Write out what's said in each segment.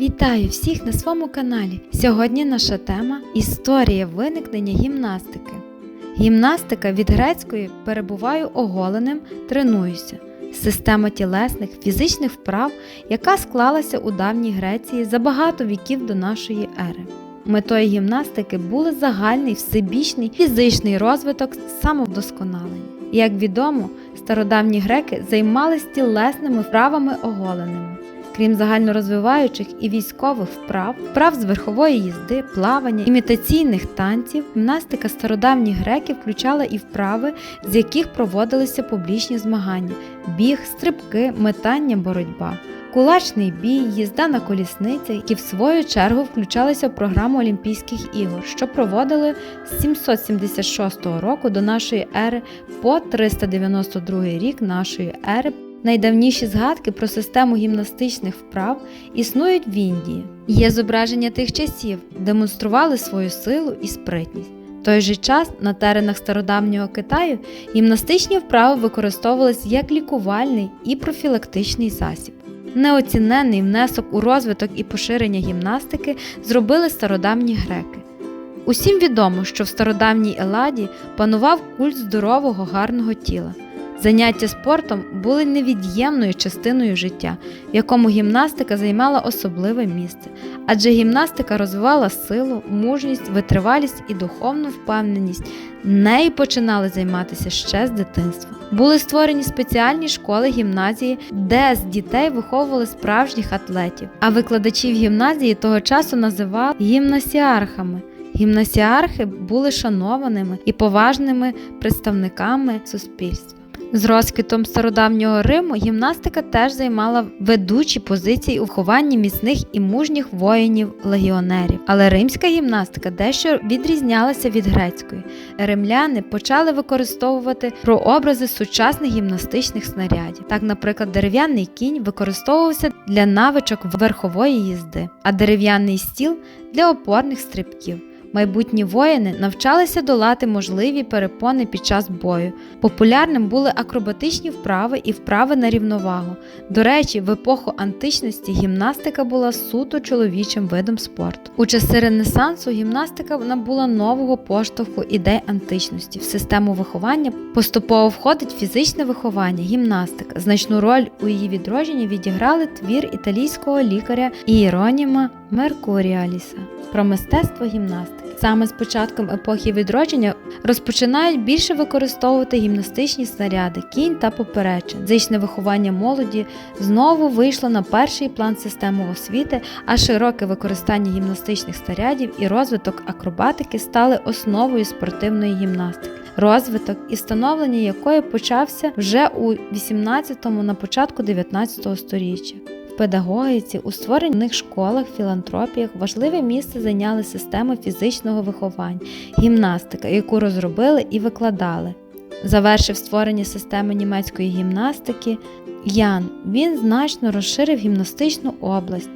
Вітаю всіх на своєму каналі. Сьогодні наша тема Історія виникнення гімнастики. Гімнастика від грецької перебуваю оголеним, тренуюся. Система тілесних фізичних вправ, яка склалася у давній Греції за багато віків до нашої ери. Метою гімнастики були загальний всебічний фізичний розвиток самовдосконалення. Як відомо, стародавні греки займалися тілесними вправами оголеними. Крім загальнорозвиваючих і військових вправ, вправ з верхової їзди, плавання, імітаційних танців, гімнастика стародавніх греків включала і вправи, з яких проводилися публічні змагання: біг, стрибки, метання, боротьба. Кулачний бій, їзда на колісницях, які в свою чергу включалися в програму Олімпійських ігор, що проводили з 776 року до нашої ери по 392 рік нашої ери. Найдавніші згадки про систему гімнастичних вправ існують в Індії. Є зображення тих часів, демонстрували свою силу і спритність. В той же час на теренах стародавнього Китаю гімнастичні вправи використовувалися як лікувальний і профілактичний засіб. Неоціненний внесок у розвиток і поширення гімнастики зробили стародавні греки. Усім відомо, що в стародавній Еладі панував культ здорового гарного тіла. Заняття спортом були невід'ємною частиною життя, в якому гімнастика займала особливе місце, адже гімнастика розвивала силу, мужність, витривалість і духовну впевненість. Нею починали займатися ще з дитинства. Були створені спеціальні школи гімназії, де з дітей виховували справжніх атлетів, а викладачів гімназії того часу називали гімнасіархами. Гімнасіархи були шанованими і поважними представниками суспільства. З розквітом стародавнього Риму гімнастика теж займала ведучі позиції у вхованні міцних і мужніх воїнів-легіонерів. Але римська гімнастика дещо відрізнялася від грецької. Римляни почали використовувати прообрази сучасних гімнастичних снарядів. Так, наприклад, дерев'яний кінь використовувався для навичок верхової їзди, а дерев'яний стіл для опорних стрибків. Майбутні воїни навчалися долати можливі перепони під час бою. Популярним були акробатичні вправи і вправи на рівновагу. До речі, в епоху античності гімнастика була суто чоловічим видом спорту. У часи Ренесансу гімнастика набула нового поштовху ідей античності. В систему виховання поступово входить фізичне виховання, гімнастика. Значну роль у її відродженні відіграли твір італійського лікаря Іероніма Меркуріаліса про мистецтво гімнастики. Саме з початком епохи відродження розпочинають більше використовувати гімнастичні снаряди, кінь та поперечин. Фізичне виховання молоді знову вийшло на перший план системи освіти, а широке використання гімнастичних снарядів і розвиток акробатики стали основою спортивної гімнастики. Розвиток і встановлення якої почався вже у 18-му на початку 19 століття. Педагогіці у створених школах, філантропіях важливе місце зайняли системи фізичного виховання, гімнастика, яку розробили і викладали. Завершив створення системи німецької гімнастики Ян. Він значно розширив гімнастичну область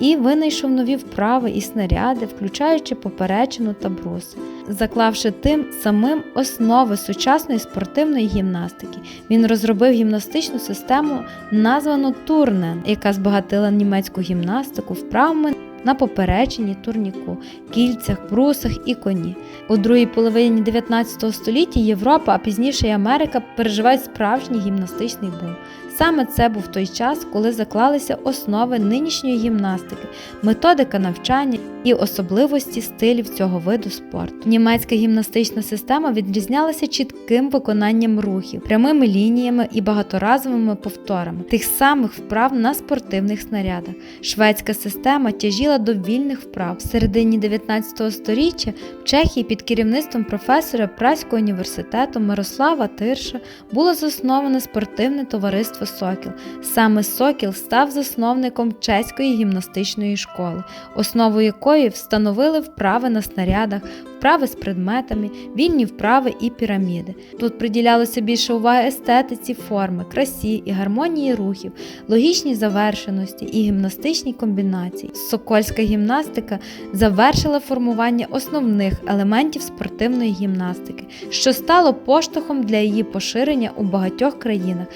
і винайшов нові вправи і снаряди, включаючи поперечину та брус, заклавши тим самим основи сучасної спортивної гімнастики. Він розробив гімнастичну систему, названу Турнен, яка збагатила німецьку гімнастику вправами на поперечині, турніку, кільцях, брусах і коні. У другій половині 19 століття Європа, а пізніше й Америка переживають справжній гімнастичний бум. Саме це був той час, коли заклалися основи нинішньої гімнастики, методика навчання і особливості стилів цього виду спорту. Німецька гімнастична система відрізнялася чітким виконанням рухів, прямими лініями і багаторазовими повторами, тих самих вправ на спортивних снарядах. Шведська система тяжіла до вільних вправ. В середині 19 століття в Чехії під керівництвом професора Праського університету Мирослава Тирша було засноване спортивне товариство Сокіл. Саме Сокіл став засновником чеської гімнастичної школи, основу якої встановили вправи на снарядах, вправи з предметами, вільні вправи і піраміди. Тут приділялося більше уваги естетиці, форми, красі і гармонії рухів, логічній завершеності і гімнастичній комбінації. Сокольська гімнастика завершила формування основних елементів спортивної гімнастики, що стало поштовхом для її поширення у багатьох країнах.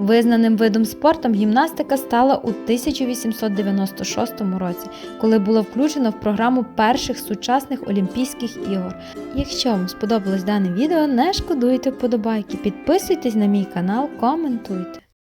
Визнаним видом спортом гімнастика стала у 1896 році, коли була включена в програму перших сучасних Олімпійських ігор. Якщо вам сподобалось дане відео, не шкодуйте вподобайки, підписуйтесь на мій канал, коментуйте.